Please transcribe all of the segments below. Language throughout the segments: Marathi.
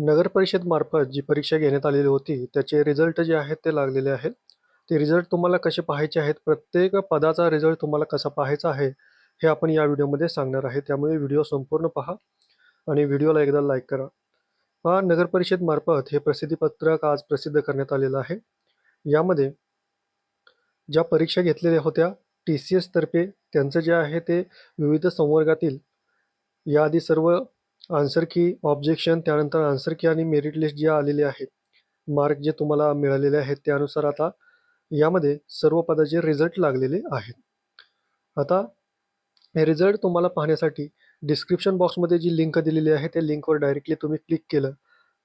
नगर परिषदमार्फत जी परीक्षा घेण्यात आलेली होती त्याचे रिझल्ट जे आहेत ते लागलेले आहेत. ते रिझल्ट तुम्हाला कसे पाहायचे आहेत? प्रत्येक पदाचा रिझल्ट तुम्हाला कसा पाहायचा आहे हे आपण या व्हिडिओमध्ये सांगणार आहे. त्यामुळे व्हिडिओ संपूर्ण पहा आणि व्हिडिओला एकदा लाईक करा. पहा नगर परिषदमार्फत हे प्रसिद्धीपत्रक आज प्रसिद्ध करण्यात आलेलं आहे. यामध्ये ज्या परीक्षा घेतलेल्या होत्या टी सी एसतर्फे त्यांचं जे आहे ते विविध संवर्गातील याआधी सर्व आन्सर की ऑब्जेक्शन त्यानंतर आन्सर की आणि मेरिट लिस्ट जे आलेले आहेत मार्क जे तुम्हाला मिळालेले आहेत त्यानुसार आता यामध्ये सर्व पदाचे रिझल्ट लागलेले आहेत. आता हे रिझल्ट तुम्हाला पाहण्यासाठी डिस्क्रिप्शन बॉक्समध्ये जी लिंक दिलेली आहे त्या लिंकवर डायरेक्टली तुम्ही क्लिक केलं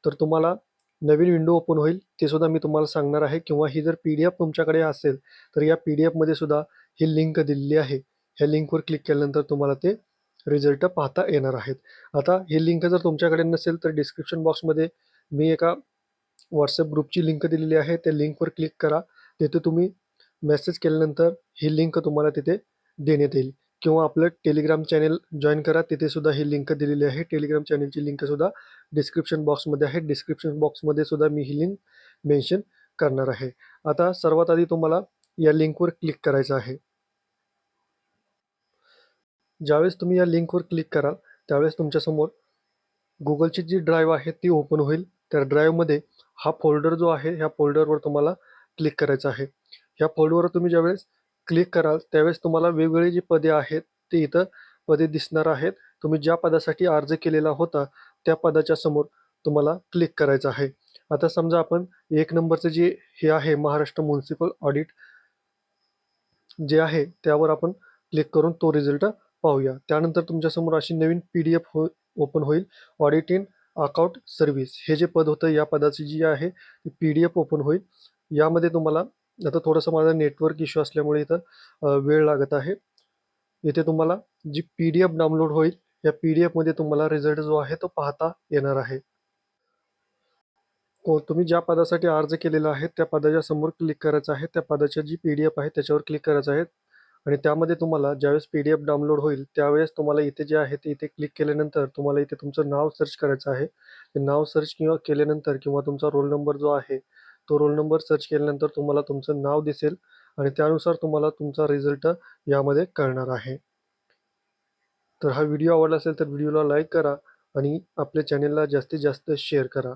तर तुम्हाला नवीन विंडो ओपन होईल. ते सुद्धा मी तुम्हाला सांगणार आहे. किंवा ही जर पी डी एफ तुमच्याकडे असेल तर या पी डी एफमध्ये सुद्धा ही लिंक दिलेली आहे. ह्या लिंकवर क्लिक केल्यानंतर तुम्हाला ते रिझल्ट पाहता येणार आहेत. आता ही लिंक जर तुमच्याकडे नसेल तर डिस्क्रिप्शन बॉक्समध्ये मी एका व्हॉट्सअप ग्रुपची लिंक दिलेली आहे. त्या लिंकवर क्लिक करा. तिथे तुम्ही मेसेज केल्यानंतर ही लिंक तुम्हाला तिथे देण्यात येईल. किंवा आपलं टेलिग्राम चॅनेल जॉईन करा. तिथे सुद्धा ही लिंक दिलेली आहे. टेलिग्राम चॅनेलची लिंकसुद्धा डिस्क्रिप्शन बॉक्समध्ये आहे. डिस्क्रिप्शन बॉक्समध्ये सुद्धा मी ही लिंक मेन्शन करणार आहे. आता सर्वात आधी तुम्हाला या लिंकवर क्लिक करायचं आहे. ज्यावेळेस तुम्ही या लिंकवर क्लिक कराल त्यावेळेस तुमच्यासमोर गुगलची जी ड्राईव्ह आहे ती ओपन होईल. त्या ड्राईव्हमध्ये हा फोल्डर जो आहे ह्या फोल्डरवर तुम्हाला क्लिक करायचा आहे. ह्या फोल्डरवर तुम्ही ज्यावेळेस क्लिक कराल त्यावेळेस तुम्हाला वेगवेगळी जी पदे आहेत ती इथं पदे दिसणार आहेत. तुम्ही ज्या पदासाठी अर्ज केलेला होता त्या पदाच्या समोर तुम्हाला क्लिक करायचं आहे. आता समजा आपण एक नंबरचं जे हे आहे महाराष्ट्र म्युन्सिपल ऑडिट जे आहे त्यावर आपण क्लिक करून तो रिझल्ट पाहूया. त्यानंतर तुमच्यासमोर अशी नवीन पी डी एफ हो ओपन होईल. ऑडिट इन अकाउंट सर्व्हिस हे जे पद होतं या पदाची जी आहे ती पी डी एफ ओपन होईल. यामध्ये तुम्हाला आता थोडंसं माझा नेटवर्क इश्यू असल्यामुळे इथं वेळ लागत आहे. इथे तुम्हाला जी पी डी एफ डाउनलोड होईल या पी डी एफमध्ये तुम्हाला रिझल्ट जो आहे तो पाहता येणार आहे. को तुम्ही ज्या पदासाठी अर्ज केलेला आहे त्या पदाच्या समोर क्लिक करायचं आहे. त्या पदाच्या जी पी डी एफ आहे त्याच्यावर क्लिक करायचं आहे. आणि त्यामध्ये तुम्हाला ज्यावेळेस पी डी एफ डाउनलोड होईल त्यावेळेस तुम्हाला इथे जे आहे ते इथे क्लिक केल्यानंतर तुम्हाला इथे तुमचं नाव सर्च करायचं आहे. ते नाव सर्च किंवा केल्यानंतर किंवा तुमचा रोल नंबर जो आहे तो रोल नंबर सर्च केल्यानंतर तुम्हाला तुमचं नाव दिसेल आणि त्यानुसार तुम्हाला तुमचा रिझल्ट यामध्ये कळणार आहे. तर हा व्हिडिओ आवडला असेल तर व्हिडिओला लाईक करा आणि आपल्या चॅनेलला जास्तीत जास्त शेअर करा.